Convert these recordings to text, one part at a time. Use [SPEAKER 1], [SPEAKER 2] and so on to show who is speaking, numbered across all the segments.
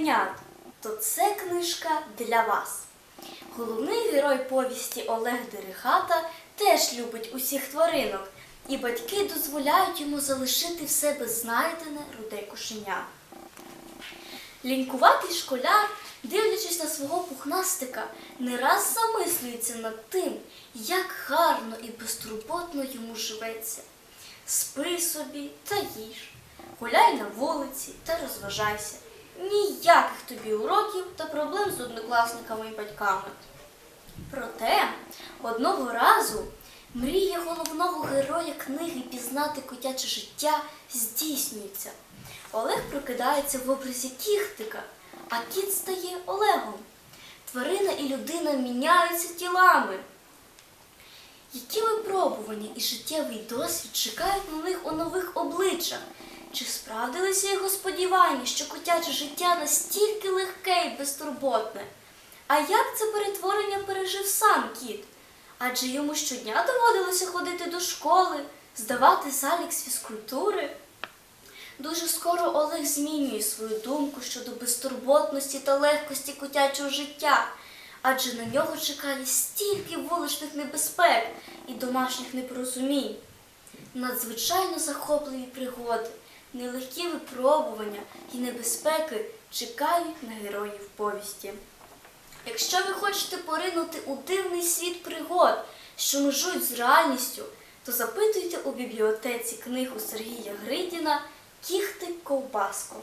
[SPEAKER 1] кошенят, то це книжка для вас. Головний герой повісті Олег Дерихата теж любить усіх тваринок, і батьки дозволяють йому залишити в себе знайдене руде кошеня. Лінькуватий школяр, дивлячись на свого пухнастика, не раз замислюється над тим, як гарно і безтурботно йому живеться. Спи собі та їж, гуляй на вулиці та розважайся. Ніяких тобі уроків та проблем з однокласниками і батьками. Проте одного разу мрія головного героя книги пізнати котяче життя здійснюється. Олег прокидається в образі кіхтика, а кіт стає Олегом. Тварина і людина міняються тілами. Які випробування і життєвий досвід чекають на них у нових обличчях? Чи справдилися його сподівання, що котяче життя настільки легке і безтурботне? А як це перетворення пережив сам кіт? Адже йому щодня доводилося ходити до школи, здавати залік з фізкультури. Дуже скоро Олег змінює свою думку щодо безтурботності та легкості котячого життя, адже на нього чекає стільки вуличних небезпек і домашніх непорозумінь. Надзвичайно захопливі пригоди, нелегкі випробування і небезпеки чекають на героїв повісті. Якщо ви хочете поринути у дивний світ пригод, що межують з реальністю, то запитуйте у бібліотеці книгу Сергія Гридіна Кіхтик Ковбаско.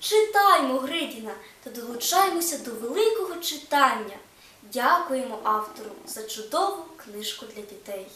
[SPEAKER 1] Читаймо Гридіна та долучаймося до великого читання. Дякуємо автору за чудову книжку для дітей.